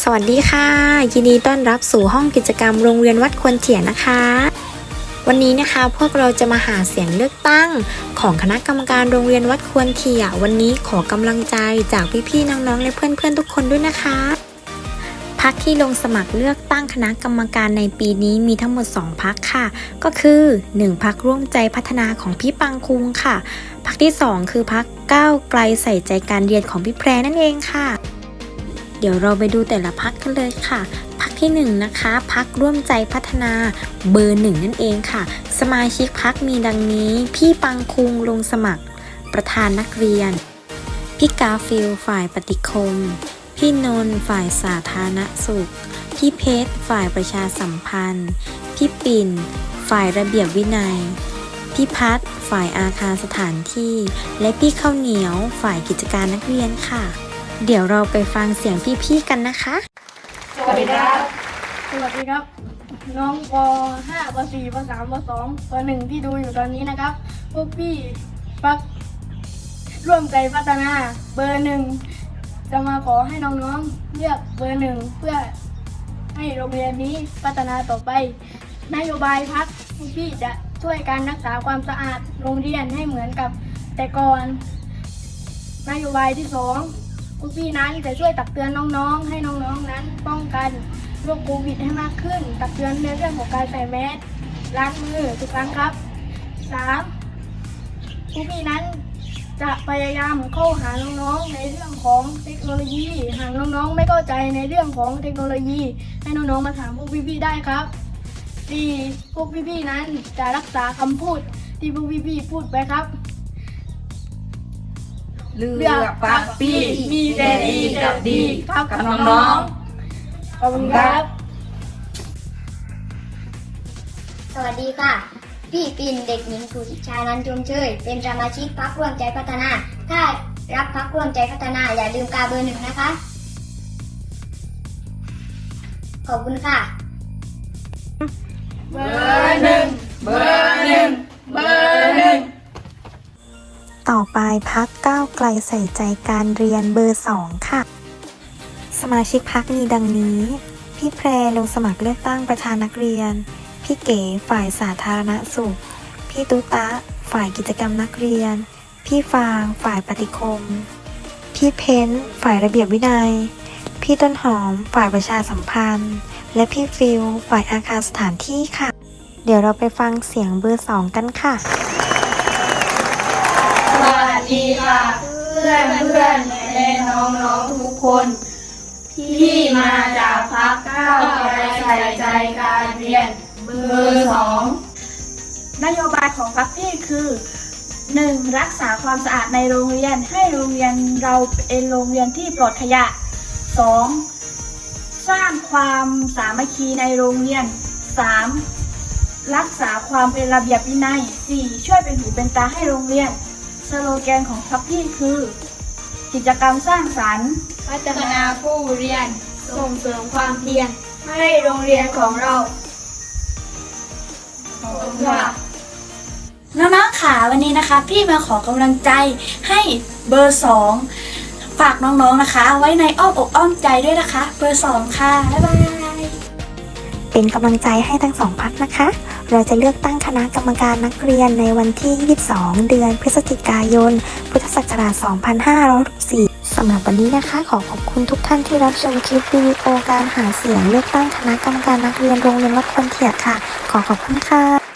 สวัสดีค่ะ ยินดีต้อนรับสู่ห้องกิจกรรมโรงเรียนวัดควรเถียนนะคะ วันนี้นะคะพวกเราจะมาหาเสียงเลือกตั้ง ของคณะกรรมการโรงเรียนวัดควรเถียวันนี้ขอกำลังใจจากพี่ๆน้องๆและเพื่อนๆทุกคนด้วยนะคะพักที่ลงสมัครเลือกตั้งคณะกรรมการในปีนี้มีทั้งหมด 2พักค่ะ ก็คือ 1พักร่วมใจพัฒนาของพี่ปังคุงค่ะพักที่ 2 คือพักก้าวไกลใส่ใจการเรียนของพี่แพรนั่นเองค่ะ เดี๋ยวเราไปดูแต่ละพักกันเลยค่ะ พักที่1นงนะคะพักร่วมใจพัฒนาเบอร์หนึ่งนั่นเองค่ะ สมาชิกพักมีดังนี้ พี่ปังคุงลงสมัคร ประธานนักเรียน พี่กาฟิลฝ่ายปฏิคม พี่นนท์ฝ่ายสาธารณสุข พี่เพชรฝ่ายประชาสัมพันธ์ พี่ปิ่น ฝ่ายระเบียบวินัยพี่พัดฝ่ายอาคารสถานที่ และพี่ข้าวเหนียว ฝ่ายกิจการนักเรียนค่ะ เดี๋ยวเราไปฟังเสียงพี่ๆกันนะคะ สวัสดีครับ สวัสดีครับ น้องป .5 ป .4 ป .3 ป .2 ป .1 ที่ดูอยู่ตอนนี้นะครับ พวกพี่พักร่วมใจพัฒนาเบอร์หนึ่งจะมาขอให้น้องๆเลือกเบอร์หนึ่งเพื่อให้โรงเรียนนี้พัฒนาต่อไป นโยบายพักพวกพี่จะช่วยการรักษาความสะอาดโรงเรียนให้เหมือนกับแต่ก่อน นโยบายที่สอง พวกพี่นั้นจะช่วยตักเตือนน้องๆ ให้น้องๆนั้น ป้องกันโรคโควิดให้มากขึ้น ตักเตือนในเรื่องของการใส่แมสล้างมือทุกครั้งครับสามพวกพี่นั้นจะพยายามเข้าหาน้องๆในเรื่องของเทคโนโลยี หากน้องๆไม่เข้าใจในเรื่องของเทคโนโลยี ให้น้องๆมาถามพวกพี่ๆได้ครับสี่พวกพี่ๆนั้นจะรักษาคำพูดที่พวกพี่ๆพูดไปครับ เลือกปักปี้มีแต่ดีกับดีกับน้องขอบคุณครับ สวัสดีค่ะ พี่ปินเด็กหญิงผู้ชายนันท์ชมเชย เป็นสมาชิกพักร่วมใจพัฒนา ถ้ารับพักร่วมใจพัฒนาอย่าลืมกาเบอร์หนึ่งนะคะ ขอบคุณค่ะ เบอร์หนึ่งๆเบอร์หนึ่งเบอร์หนึ่ง ต่อไปพักก้าวไกลใส่ใจการเรียนเบอร์2ค่ะ สมาชิกพักมีดังนี้ พี่แพรลงสมัครเลือกตั้งประธานนักเรียน พี่เก๋ฝ่ายสาธารณสุข พี่ตุตะ ฝ่ายกิจกรรมนักเรียน พี่ฟางฝ่ายปฏิคม พี่เพ้นฝ่ายระเบียบวินัย พี่ต้นหอม ฝ่ายประชาสัมพันธ์ และพี่ฟิลฝ่ายอาคารสถานที่ค่ะ เดี๋ยวเราไปฟังเสียงเบอร์2กันค่ะ สวัสดีค่ะ เพื่อนเพื่อนและน้องๆทุกคน ที่มาจากพักก้าวไกลใส่ใจการเรียนเบอร์สองนโยบายของพรรคพี่คือ 1. รักษาความสะอาดในโรงเรียนให้โรงเรียนเราเป็นโรงเรียนที่ปลอดขยะ 2. สร้างความสามัคคีในโรงเรียน 3. รักษาความเป็นระเบียบวินัย 4. ช่วยเป็นหูเป็นตาให้โรงเรียน สโลแกนของพรรคพี่คือ กิจกรรมสร้างสรรค์ พัฒนาผู้เรียน ส่งเสริมความเพียรให้โรงเรียนของเราขอบคุณค่ะน้องๆค่ะวันนี้นะคะ พี่มาขอกำลังใจให้เบอร์สองฝากน้องๆนะคะ ไว้ในอ้อมอกอ้อมใจด้วยนะคะ เบอร์สองค่ะบ๊ายบายเป็นกำลังใจให้ทั้งสองพักนะคะ เราจะเลือกตั้งคณะกรรมการนักเรียนในวันที่ 22 เดือนพฤศจิกายน พุทธศักราช 2564สำหรับวันนี้นะคะ ขอขอบคุณทุกท่านที่รับชมคลิปวิดีโอการหาเสียงเลือกตั้งคณะกรรมการนักเรียนโรงเรียนวัดคนเถียค่ะ ขอขอบคุณค่ะ